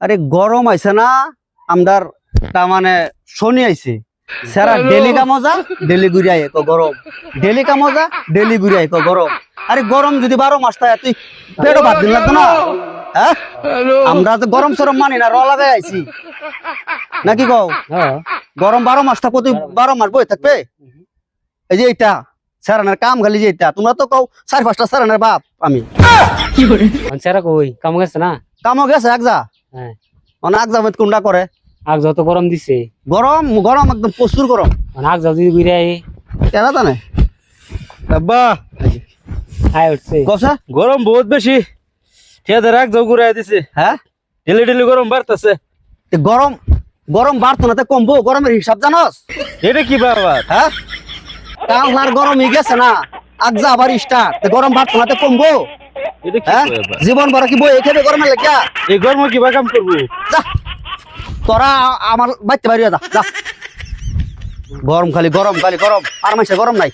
আরে গরম আইছে না আমদার তা মানে শনি আইছে। সারা ডেলি কামজা ডেলি ঘুরে আয় কো গরম। ডেলি কামজা ডেলি ঘুরে আয় কো গরম। আরে গরম যদি বারো মাস থাকে তুই পেটও বাদ দিন লাগতো না? হ্যাঁ? আমরা তো গরম সরম মানি না র লাগাই আইছি। নাকি কও? হ্যাঁ। গরম বারো মাস থাকব তুই বারো মাস বই থাকবে? এই যে এইটা স্যারানের কাম খালি যে এইটা। তোমরা তো কও চার পাঁচটা স্যারানের বাপ আমি। কি মানুষেরা কই? কাম গেছে না? কামও গেছে এক যা। হ্যাঁ। মানে এক যা কোনটা করে? আগ যত গরম দিছে। গরম? গরম একদম প্রচুর গরম। মানে আগ যাও যদি ঘুরে আই কেনা জানে আব্বা। আয় উঠছে। কসা? গরম বহুত বেশি। খেতে রাখ যাও ঘুরাই দিছে। হ্যাঁ? ডেলি ডেলি গরম বাড়তেছে। গরম গরম বাড়তো না তে কমবো। গরমের হিসাব জানস? এটা কি ব্যাপার? হ্যাঁ? কালনার গরম হয়ে গেছে না। আগ যা আবার স্টার্ট গরম বাড়তো না তে কমবো। হ্যাঁ? জীবন বড় কি বই? খেবে গরমের লেগা এই গরম কিবা কাম করব? যা। তোরা আমার বাইতে বাইরে যা যা। গরম খালি গরম খালি গরম। আর মাসে গরম নাই।